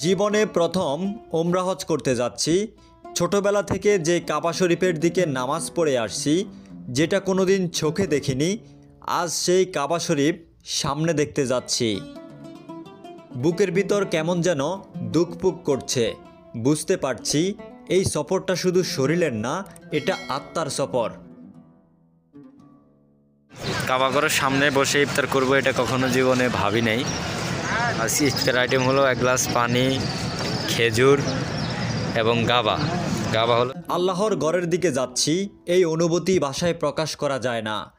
জীবনে প্রথম ওমরাহজ করতে যাচ্ছি। ছোটবেলা থেকে যে কাবা শরীফের দিকে নামাজ পড়ে আসছি, যেটা কোনোদিন চোখে দেখিনি, আজ সেই কাবা শরীফ সামনে দেখতে যাচ্ছি। বুকের ভিতর কেমন যেন দুকপুক করছে। বুঝতে পারছি এই সফরটা শুধু শরীরের না, এটা আত্মার সফর। কাবাগরের সামনে বসে ইফতার করব এটা কখনো জীবনে ভাবি নাই আজকে ইফতার আইটেম হলো এক গ্লাস পানি, খেজুর এবং গাবা। গাবা হলো আল্লাহর ঘরের দিকে যাচ্ছি, এই অনুভূতি ভাষায় প্রকাশ করা যায় না।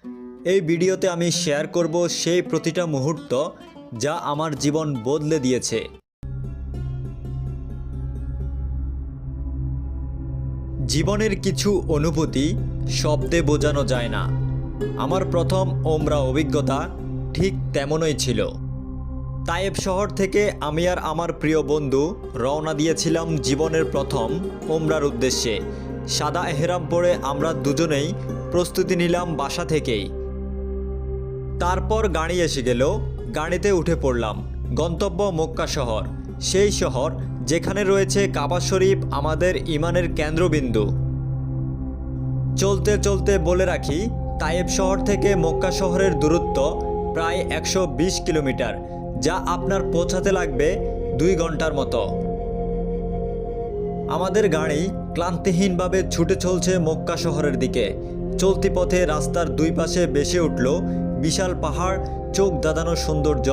এই ভিডিওতে আমি শেয়ার করব সেই প্রতিটা মুহূর্ত যা আমার জীবন বদলে দিয়েছে। জীবনের কিছু অনুভূতি শব্দে বোঝানো যায় না। আমার প্রথম ওমরা অভিজ্ঞতা ঠিক তেমনই ছিল। তায়েব শহর থেকে আমি আর আমার প্রিয় বন্ধু রওনা দিয়েছিলাম জীবনের প্রথম ওমরার উদ্দেশ্যে। সাদা এহরাম পরে আমরা দুজনেই প্রস্তুতি নিলাম বাসা থেকেই। তারপর গাড়ি এসে গেল, গাড়িতে উঠে পড়লাম, গন্তব্য মক্কা শহর। সেই শহর যেখানে রয়েছে কাবা শরীফ, আমাদের ইমানের কেন্দ্রবিন্দু। চলতে চলতে বলে রাখি তায়েব শহর থেকে মক্কা শহরের দূরত্ব প্রায় একশো বিশ কিলোমিটার। যা আপনার পৌঁছাতে লাগবে দুই ঘণ্টার মতো। আমাদের গাড়ি ক্লান্তিহীনভাবে ছুটে চলছে মক্কা শহরের দিকে। চলতি পথে রাস্তার দুই পাশে বেসে উঠল বিশাল পাহাড়, চোখ দাদানো সৌন্দর্য।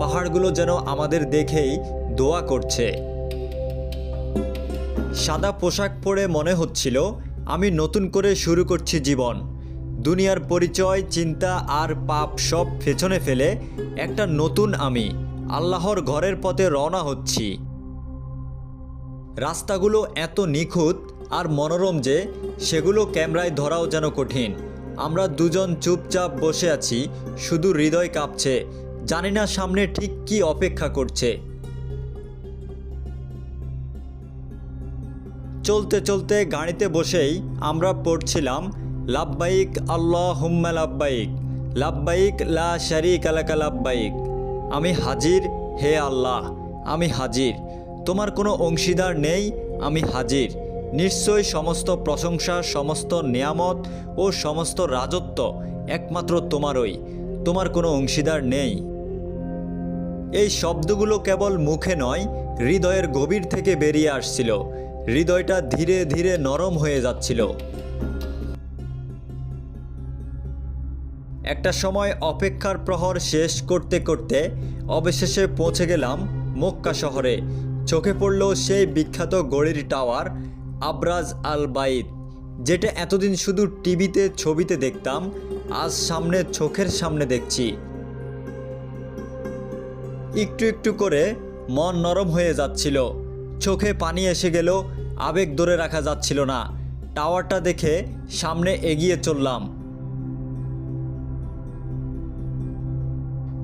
পাহাড়গুলো যেন আমাদের দেখেই দোয়া করছে। সাদা পোশাক পরে মনে হচ্ছিল, আমি নতুন করে শুরু করছি জীবন। দুনিয়ার পরিচয়, চিন্তা আর পাপ সব পেছনে ফেলে একটা নতুন আমি, আল্লাহর ঘরের পথে রওনা হচ্ছি। রাস্তাগুলো এত নিখুঁত আর মনোরম যে সেগুলো ক্যামেরায় ধরাও যেন কঠিন। আমরা দুজন চুপচাপ বসে আছি, শুধু হৃদয় কাঁপছে, জানি না সামনে ঠিক কি অপেক্ষা করছে। চলতে চলতে গাড়িতে বসেই আমরা পড়ছিলাম লাব্বাইক আল্লাহ হুম্মা লাব্বাইক। লাব্বাইক, লা শারিক আলাকা লাব্বাইক। আমি হাজির, হে আল্লাহ, আমি হাজির। তোমার কোনো অংশীদার নেই, আমি হাজির। নিশ্চয় সমস্ত প্রশংসা, সমস্ত নিয়ামত ও সমস্ত রাজত্ব একমাত্র তোমারই। তোমার কোনো অংশীদার নেই। এই শব্দগুলো কেবল মুখে নয়, হৃদয়ের গভীর থেকে বেরিয়ে আসছিল। হৃদয়টা ধীরে ধীরে নরম হয়ে যাচ্ছিল। একটা সময় অপেক্ষার প্রহর শেষ করতে করতে অবশেষে পৌঁছে গেলাম মক্কা শহরে। চোখে পড়ল সেই বিখ্যাত গড়ির টাওয়ার, আবরাজ আল বাইদ যেটা এতদিন শুধু টিভিতে, ছবিতে দেখতাম, আজ সামনে চোখের সামনে দেখছি। একটু একটু করে মন নরম হয়ে যাচ্ছিল। চোখে পানি এসে গেল আবেগ ধরে রাখা যাচ্ছিল না। টাওয়ারটা দেখে সামনে এগিয়ে চললাম।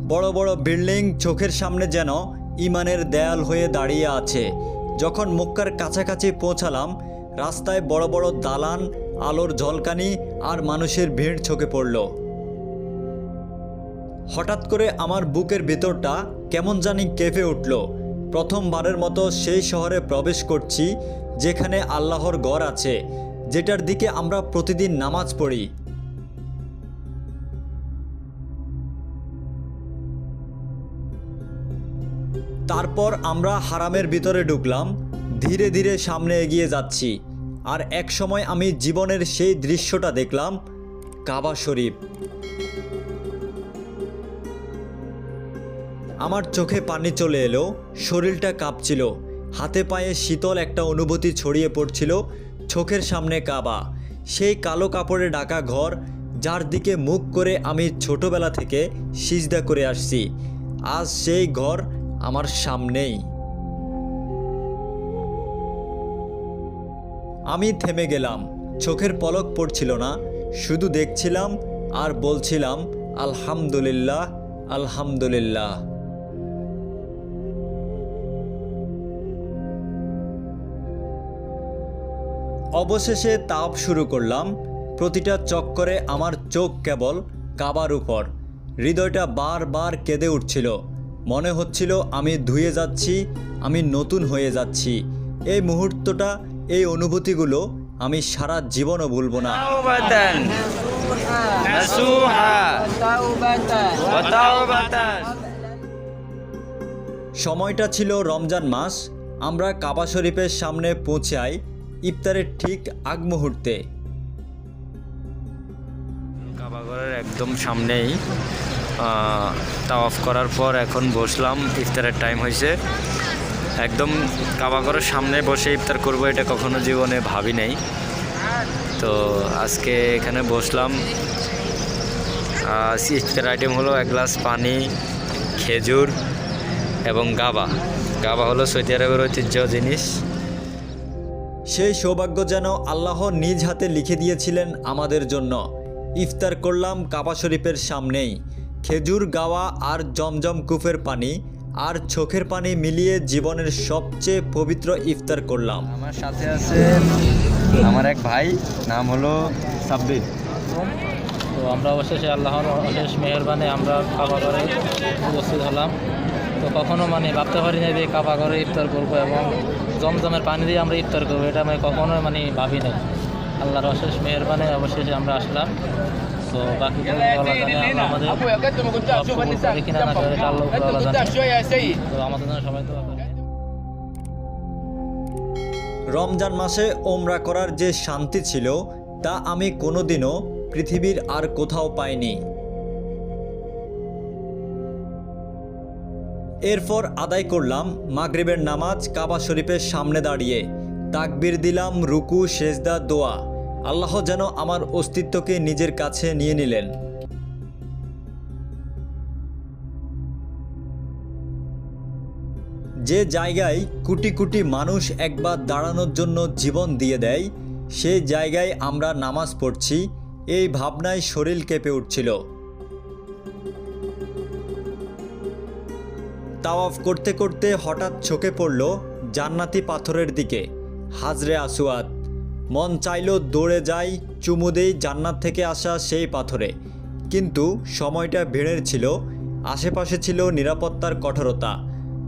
বড় বড় বিল্ডিং চোখের সামনে যেন ইমানের দেয়াল হয়ে দাঁড়িয়ে আছে। যখন মক্কার কাছাকাছি পৌঁছালাম, রাস্তায় বড় বড় দালান, আলোর ঝলকানি আর মানুষের ভিড় চোখে পড়ল। হঠাৎ করে আমার বুকের ভেতরটা কেমন জানি কেঁপে উঠল। প্রথমবারের মতো সেই শহরে প্রবেশ করছি, যেখানে আল্লাহর গড় আছে, যেটার দিকে আমরা প্রতিদিন নামাজ পড়ি। তারপর আমরা হারামের ভিতরে ঢুকলাম, ধীরে ধীরে সামনে এগিয়ে যাচ্ছি। আর এক সময় আমি জীবনের সেই দৃশ্যটা দেখলাম, কাবা শরীফ। আমার চোখে পানি চলে এলো, শরীরটা কাঁপছিল। হাতে পায়ে শীতল একটা অনুভূতি ছড়িয়ে পড়ছিল চোখের সামনে কাবা। সেই কালো কাপড়ে ঢাকা ঘর, যার দিকে মুখ করে আমি ছোটবেলা থেকে সিজদা করে আসছি। আজ সেই ঘর আমার সামনেই। আমি থেমে গেলাম। চোখের পলক পড়ছিল না। শুধু দেখছিলাম আর বলছিলাম, আলহামদুলিল্লাহ আলহামদুলিল্লাহ। অবশেষে তাপ শুরু করলাম। প্রতিটা চক্করে আমার চোখ কেবল কাবার উপর। হৃদয়টা বারবার কেঁদে উঠছিল। মনে হচ্ছিল আমি ধুয়ে যাচ্ছি আমি নতুন হয়ে যাচ্ছি। এই মুহূর্তটা এই অনুভূতিগুলো আমি সারা জীবনও ভুলবো না। সময়টা ছিল রমজান মাস। আমরা কাবা শরীফের সামনে পৌঁছাই ইফতারের ঠিক আগ মুহূর্তে। কাবাগরের একদম সামনেই তাওয়াফ করার পর এখন বসলাম, ইফতারের টাইম হয়েছে। একদম কাবাগরের সামনে বসে ইফতার করব এটা কখনো জীবনে ভাবি নাই। তো আজকে এখানে বসলাম। ইফতার আইটেম হলো এক গ্লাস পানি, খেজুর এবং গাবা। গাবা হলো সৌদি আরবের ঐতিহ্য জিনিস। সেই সৌভাগ্য যেন আল্লাহ নিজ হাতে লিখে দিয়েছিলেন আমাদের জন্য। ইফতার করলাম কাবা শরীফের সামনেই। খেজুর গাওয়া আর জমজম কুফের পানি আর চোখের পানি মিলিয়ে জীবনের সবচেয়ে পবিত্র ইফতার করলাম। আমার সাথে আছে আমার এক ভাই, নাম হলো সাব্বির। তো আমরা অবশেষে আল্লাহর অশেষ মেহরবানে আমরা কাবাগরে উপস্থিত হলাম। তো কখনো মানে ভাবতে পারি না যে কাবা ঘরে ইফতার করব এবং জমজমের পানি দিয়ে আমরা ইফতার করব, এটা মানে কখনো মানে ভাবি নাই। আল্লাহর অশেষ মেহরবানে অবশেষে আমরা আসলাম। বাকি আমাদের কিনা না করে তো আমাদের জন্য সবাই তো রমজান মাসে ওমরা করার যে শান্তি ছিল তা আমি কোনোদিনও পৃথিবীর আর কোথাও পাইনি। এরপর আদায় করলাম মাগরিবের নামাজ কাবা শরীফের সামনে দাঁড়িয়ে। তাকবির দিলাম রুকু সেজদা দোয়া। আল্লাহ যেন আমার অস্তিত্বকে নিজের কাছে নিয়ে নিলেন। যে জায়গায় কোটি কোটি মানুষ একবার দাঁড়ানোর জন্য জীবন দিয়ে দেয় সেই জায়গায় আমরা নামাজ পড়ছি, এই ভাবনায় শরীর কেঁপে উঠছিল। তাওয়াফ করতে করতে হঠাৎ চোখে পড়ল জান্নাতি পাথরের দিকে, হাজরে আসুয়াত মন চাইল দৌড়ে যাই, চুমু দেই জান্নাত থেকে আসা সেই পাথরে। কিন্তু সময়টা ভিড়ের ছিল, আশেপাশে ছিল নিরাপত্তার কঠোরতা।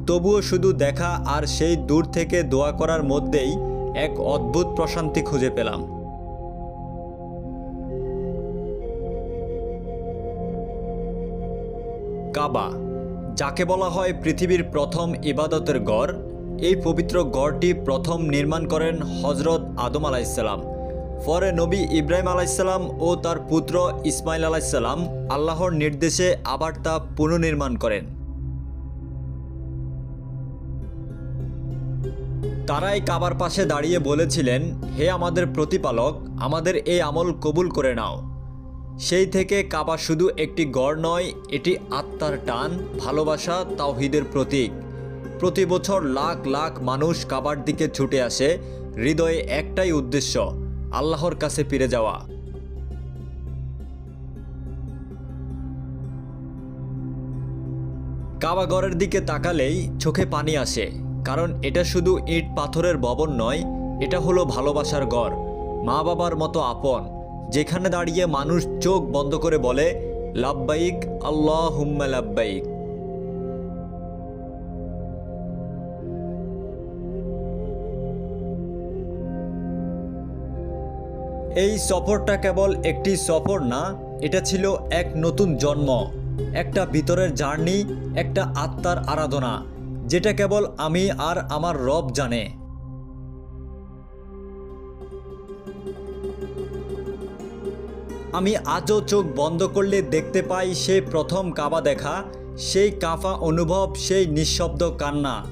তবুও শুধু দেখা আর সেই দূর থেকে দোয়া করার মধ্যেই এক অদ্ভুত প্রশান্তি খুঁজে পেলাম। কাবা, যাকে বলা হয় পৃথিবীর প্রথম ইবাদতের গড় এই পবিত্র গড়টি প্রথম নির্মাণ করেন হজরত আদম আলাইসাল্লাম পরে নবী ইব্রাহিম আলাইসাল্লাম ও তার পুত্র ইসমাইল আলাইসাল্লাম আল্লাহর নির্দেশে আবার তা পুনর্নির্মাণ করেন। তারাই কাবার পাশে দাঁড়িয়ে বলেছিলেন, হে আমাদের প্রতিপালক, আমাদের এই আমল কবুল করে নাও। সেই থেকে কাবা শুধু একটি গড় নয়, এটি আত্মার টান, ভালোবাসা, তাওহিদের প্রতীক। প্রতি বছর লাখ লাখ মানুষ কাবার দিকে ছুটে আসে। হৃদয়ে একটাই উদ্দেশ্য, আল্লাহর কাছে ফিরে যাওয়া। কাবাগরের দিকে তাকালেই চোখে পানি আসে, কারণ এটা শুধু ইট পাথরের ভবন নয়, এটা হলো ভালোবাসার গড় মা বাবার মতো আপন, যেখানে দাঁড়িয়ে মানুষ চোখ বন্ধ করে বলে, লাব্বাইক আল্লাহ হুম্মা লাব্বাইক। এই সফরটা কেবল একটি সফর না, এটা ছিল এক নতুন জন্ম, একটা ভিতরের জার্নি, একটা আত্মার আরাধনা, যেটা কেবল আমি আর আমার রব জানে। আমি আজও চোখ বন্ধ করলে দেখতে পাই সেই প্রথম কাবা দেখা, সেই কাফা অনুভব, সেই নিঃশব্দ কান্না।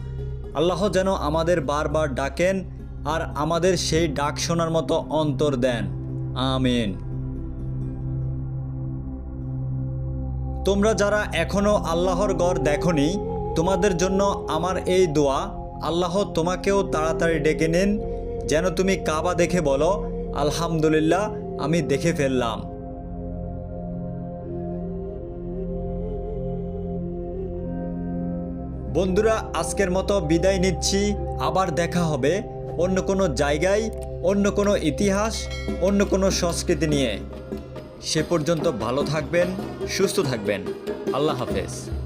আল্লাহ যেন আমাদের বারবার ডাকেন আর আমাদের সেই ডাক শোনার মতো অন্তর দেন। আমিন। তোমরা যারা এখনও আল্লাহর গড় দেখনি, তোমাদের জন্য আমার এই দোয়া, আল্লাহ তোমাকেও তাড়াতাড়ি ডেকে নিন। যেন তুমি কাবা দেখে বলো, আলহামদুলিল্লাহ, আমি দেখে ফেললাম। বন্ধুরা, আজকের মতো বিদায় নিচ্ছি। আবার দেখা হবে। অন্য কোনো জায়গায়, অন্য কোনো ইতিহাস, অন্য কোনো সংস্কৃতি নিয়ে। সে পর্যন্ত ভালো থাকবেন, সুস্থ থাকবেন। আল্লাহ হাফেজ।